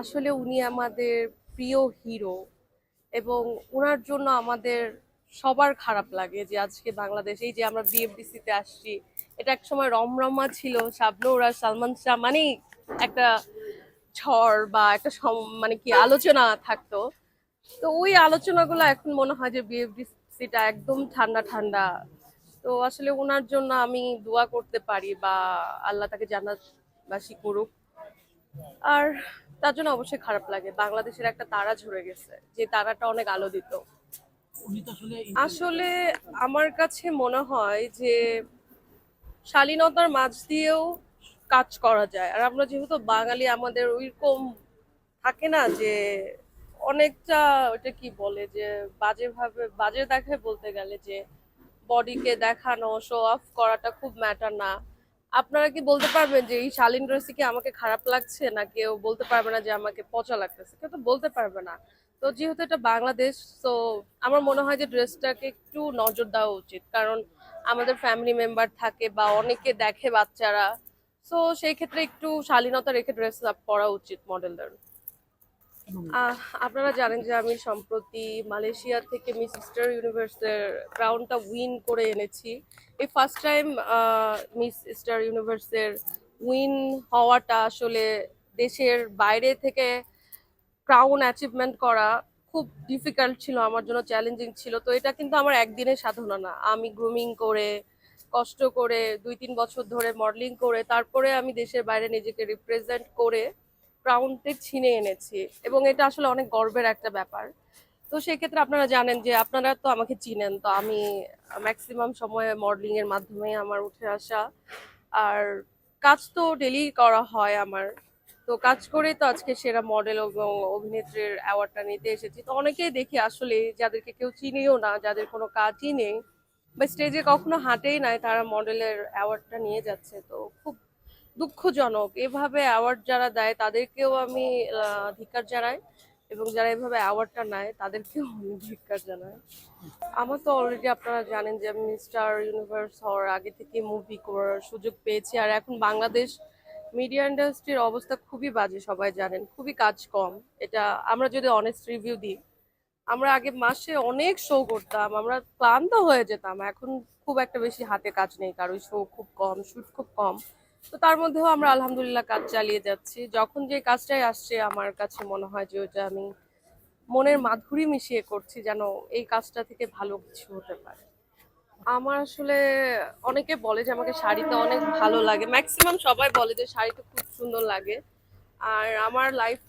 আসলে উনি আমাদের প্রিয় হিরো এবং ওনার জন্য আমাদের সবার খারাপ লাগে যে আজকে বাংলাদেশ, এই যে আমরা বিএফডিসি তে আসছি, এটা এক সময় রমরমা ছিল, শাবনূর সালমান শাহ মানেই একটা ঝড় বা একটা মানে কি আলোচনা থাকতো। তো ওই আলোচনাগুলো এখন মনে হয় যে বিএফডিসিটা একদম ঠান্ডা ঠান্ডা। তো আসলে ওনার জন্য আমি দোয়া করতে পারি বা আল্লাহ তাকে জান্নাতবাসী করুক। আর তার জন্য অবশ্যই খারাপ লাগে। বাংলাদেশের একটা তারা ঝরে গেছে যে তারাটা অনেক আলো দিত। আসলে আমার কাছে মনে হয় যে শালীনতার মাঝ দিয়েও কাজ করা যায়। আর আমরা যেহেতু বাঙালি আমাদের ওইরকম থাকে না যে অনেকটা ওটা কি বলে যে বাজে ভাবে বাজে দেখায় বলতে গেলে যে বডিকে দেখানো শো অফ করাটা খুব ম্যাটার না। আপনারা কি বলতে পারবেন যে এই শালীন ড্রেসে কি আমাকে খারাপ লাগছে, না কেউ বলতে পারবে না যে আমাকে পচা লাগতেছে? কেউ তো বলতে পারবে না। তো যেহেতু এটা বাংলাদেশ তো আমার মনে হয় যে ড্রেসটাকে একটু নজর দেওয়া উচিত। কারণ আমাদের ফ্যামিলি মেম্বার থাকে বা অনেকে দেখে বাচ্চারা। সো সেই ক্ষেত্রে একটু শালীনতা রেখে ড্রেস আপ করা উচিত মডেলদের আপনারা জানেন যে আমি সম্প্রতি মালয়েশিয়া থেকে মিস স্টার ইউনিভার্সের ক্রাউনটা উইন করে এনেছি। এই ফার্স্ট টাইম মিস স্টার ইউনিভার্সের উইন হওয়াটা আসলে দেশের বাইরে থেকে ক্রাউন অ্যাচিভমেন্ট করা খুব ডিফিকাল্ট ছিল, আমার জন্য চ্যালেঞ্জিং ছিল। তো এটা কিন্তু আমার একদিনের সাধনা না। আমি গ্রুমিং করে, কষ্ট করে দুই তিন বছর ধরে মডেলিং করে, তারপরে আমি দেশের বাইরে নিজেকে রিপ্রেজেন্ট করে ক্রাউনতে ছিনে এনেছি এবং এটা আসলে অনেক গর্বের একটা ব্যাপার। তো সেই ক্ষেত্রে আপনারা জানেন যে আপনারা তো আমাকে চিনেন, তো আমি ম্যাক্সিমাম সময়ে মডেলিং এর মাধ্যমে আমার উঠে আসা। আর কাজ তো ডেলি করা হয় আমার। তো কাজ করেই তো আজকে সেরা মডেল এবং অভিনেত্রীর অ্যাওয়ার্ডটা নিতে এসেছি। তো অনেকেই দেখি আসলে যাদেরকে কেউ চিনিও না, যাদের কোনো কাজই নেই বা স্টেজে কখনো হাঁটেই নাই, তারা মডেলের অ্যাওয়ার্ডটা নিয়ে যাচ্ছে। তো খুব দুঃখজনক। এভাবে অ্যাওয়ার্ড যারা দেয়, তাদেরকেও আমি ধিকার জানাই এবং যারা এভাবে অ্যাওয়ার্ডটা নেয়, তাদেরকেও আমি ধিক্কার জানাই। আমার তো অলরেডি আপনারা জানেন যে আমি মিস্টার ইউনিভার্স হওয়ার আগে থেকে মুভি করার সুযোগ পেয়েছি। আর এখন বাংলাদেশ মিডিয়া ইন্ডাস্ট্রির অবস্থা খুবই বাজে, সবাই জানেন। খুবই কাজ কম। এটা আমরা যদি অনেস্ট রিভিউ দিই, আমরা আগে মাসে অনেক শো করতাম, আমরা ক্লান্ত হয়ে যেতাম। এখন খুব একটা বেশি হাতে কাজ নেই কারও শো খুব কম শুট খুব কম। তো তার মধ্যেও আমরা আলহামদুলিল্লাহ কাজ চালিয়ে যাচ্ছি। যখন যে কাজটাই আসছে, আমার কাছে মনে হয় যে ওটা আমি মনের মাধুরী মিশিয়ে করছি যেন এই কাজটা থেকে ভালো কিছু হতে পারে। আমার আসলে অনেকে বলে যে আমাকে শাড়িতে অনেক ভালো লাগে। ম্যাক্সিমাম সবাই বলে যে শাড়িতে খুব সুন্দর লাগে। আর আমার লাইফ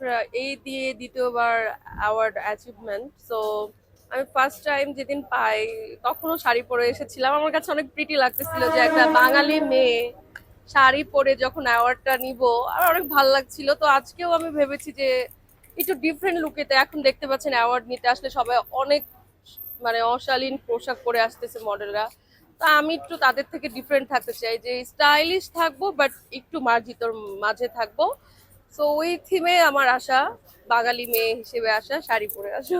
এই দিয়ে দ্বিতীয়বার অ্যাওয়ার্ড অ্যাচিভমেন্ট সো আমি ফার্স্ট টাইম যেদিন পাই, তখনও শাড়ি পরে এসেছিলাম। আমার কাছে অনেক প্রিটি লাগতেছিল যে একটা বাঙালি মেয়ে শাড়ি পরে যখন অ্যাওয়ার্ডটা নিব, আমার অনেক ভালো লাগছিল। তো আজকেও আমি ভেবেছি যে একটু ডিফারেন্ট লুকেতে এখন দেখতে পাচ্ছেন অ্যাওয়ার্ড নিতে। আসলে সবাই অনেক মানে অশালীন পোশাক পরে আসতেছে মডেলরা তা আমি একটু তাদের থেকে ডিফারেন্ট থাকতে চাই যে স্টাইলিশ থাকব বাট একটু মার্জিতর মাঝে থাকব। সো ওই থিমে আমার আশা, বাঙালি মেয়ে হিসেবে আসা শাড়ি পরে আসা